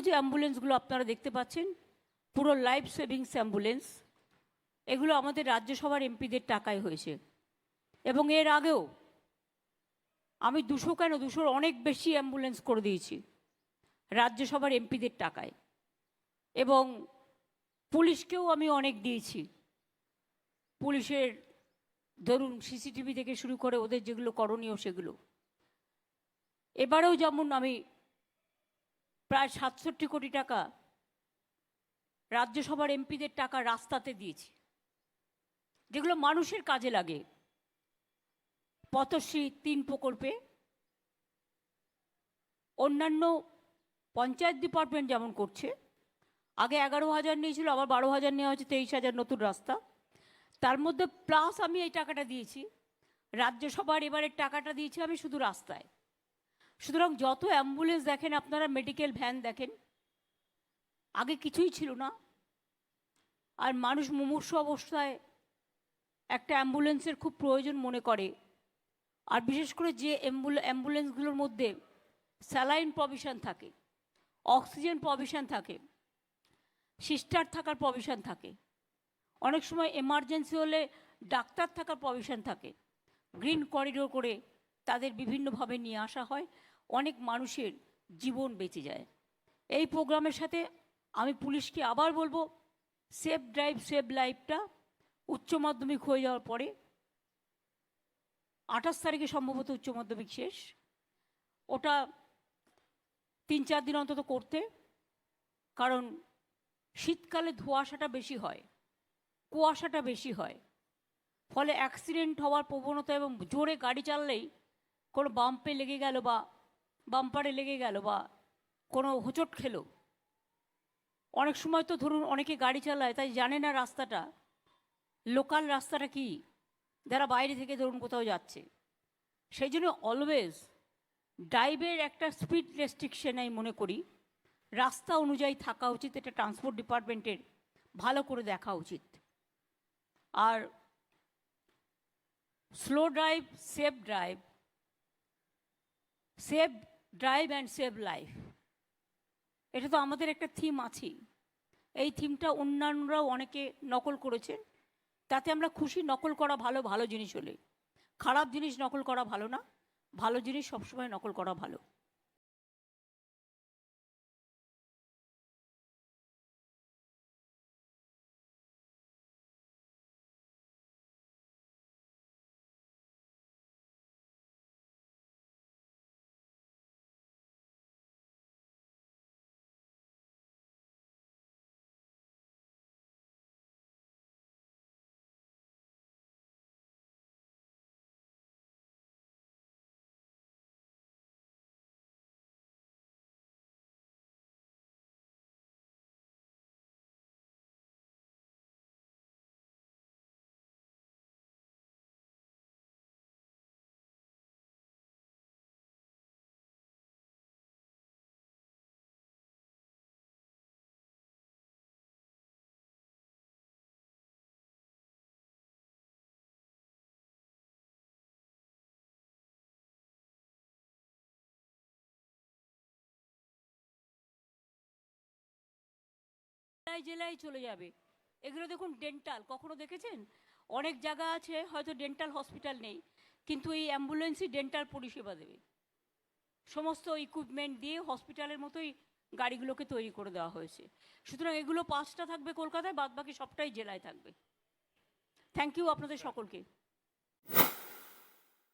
যে অ্যাম্বুলেন্সগুলো আপনারা দেখতে পাচ্ছেন, পুরো লাইফ সেভিংস অ্যাম্বুলেন্স, এগুলো আমাদের রাজ্যসভার এমপিদের টাকায় হয়েছে। এবং এর আগেও আমি দুশো কেন, দুশোর অনেক বেশি অ্যাম্বুলেন্স করে দিয়েছি রাজ্যসভার এমপিদের টাকায়। এবং পুলিশকেও আমি অনেক দিয়েছি। পুলিশের, ধরুন, সিসিটিভি থেকে শুরু করে ওদের যেগুলো করণীয় সেগুলো। এবারেও যেমন আমি প্রায় সাতষট্টি কোটি টাকা রাজ্যসভার এমপিদের টাকা রাস্তাতে দিয়েছি। যেগুলো মানুষের কাজে লাগে। পথশ্রী তিন প্রকল্পে অন্যান্য পঞ্চায়েত ডিপার্টমেন্ট যেমন করছে, আগে এগারো হাজার নিয়েছিল, আবার বারো হাজার নেওয়া হয়েছে, তেইশ হাজার নতুন রাস্তা। তার মধ্যে প্লাস আমি এই টাকাটা দিয়েছি। রাজ্যসভার এবারের টাকাটা দিয়েছি আমি শুধু রাস্তায়। সুতরাং যত অ্যাম্বুলেন্স দেখেন, আপনারা মেডিকেল ভ্যান দেখেন, আগে কিছুই ছিল না। আর মানুষ মুমূর্ষু অবস্থায় একটা অ্যাম্বুলেন্সের খুব প্রয়োজন মনে করে। আর বিশেষ করে যে অ্যাম্বুলেন্সগুলোর মধ্যে স্যালাইন প্রভিশন থাকে, অক্সিজেন প্রভিশন থাকে, সিস্টার থাকার প্রভিশন থাকে, অনেক সময় এমার্জেন্সি হলে ডাক্তার থাকার প্রভিশন থাকে, গ্রিন করিডোর করে তাদের বিভিন্নভাবে নিয়ে আসা হয়, অনেক মানুষের জীবন বেঁচে যায়। এই প্রোগ্রামের সাথে আমি পুলিশকে আবার বলব সেফ ড্রাইভ সেভ লাইফটা উচ্চ মাধ্যমিক হয়ে যাওয়ার পরে, আঠাশ তারিখে সম্ভবত উচ্চ মাধ্যমিক শেষ। ওটা তিন চার দিন অন্তত করতে, কারণ শীতকালে ধোঁয়াশাটা বেশি হয়, কুয়াশাটা বেশি হয়। ফলে অ্যাক্সিডেন্ট হওয়ার প্রবণতা এবং জোরে গাড়ি চাললেই কোনো বাম্পে লেগে গেল বা বাম্পারে লেগে গেল বা কোনো হোঁচট খেলো। অনেক সময় তো ধরুন অনেকে গাড়ি চালায়, তাই জানে না রাস্তাটা। লোকাল রাস্তাটা কি? যারা বাইরে থেকে ধরুন কোথাও যাচ্ছে। সেই জন্য অলওয়েজ ড্রাইভের একটা স্পিড রেস্ট্রিকশন আমি মনে করি। রাস্তা অনুযায়ী থাকা উচিত, এটা ট্রান্সপোর্ট ডিপার্টমেন্টের ভালো করে দেখা উচিত। আর slow drive safe drive save drive and save life এটা তো আমাদের একটা থিম আছেই। এই থিমটা অন্যান্যরাও অনেকে নকল করেছেন। তাতে আমরা খুশি, নকল করা ভালো ভালো জিনিস হলে। খারাপ জিনিস নকল করা ভালো না। ভালো জিনিস সবসময় নকল করা ভালো। জেলায় জেলায় চলে যাবে। এগুলো দেখুন ডেন্টাল কখনো দেখেছেন? অনেক জায়গা আছে, হয়তো ডেন্টাল হসপিটাল নেই, কিন্তু এই অ্যাম্বুলেন্সই ডেন্টাল পরিষেবা দেবে। সমস্ত ইকুইপমেন্ট দিয়ে হসপিটালের মতোই গাড়িগুলোকে তৈরি করে দেওয়া হয়েছে। সুতরাং এগুলো পাঁচটা থাকবে কলকাতায় বাদ বাকি সবটাই জেলায় থাকবে। থ্যাংক ইউ আপনাদের সকলকে।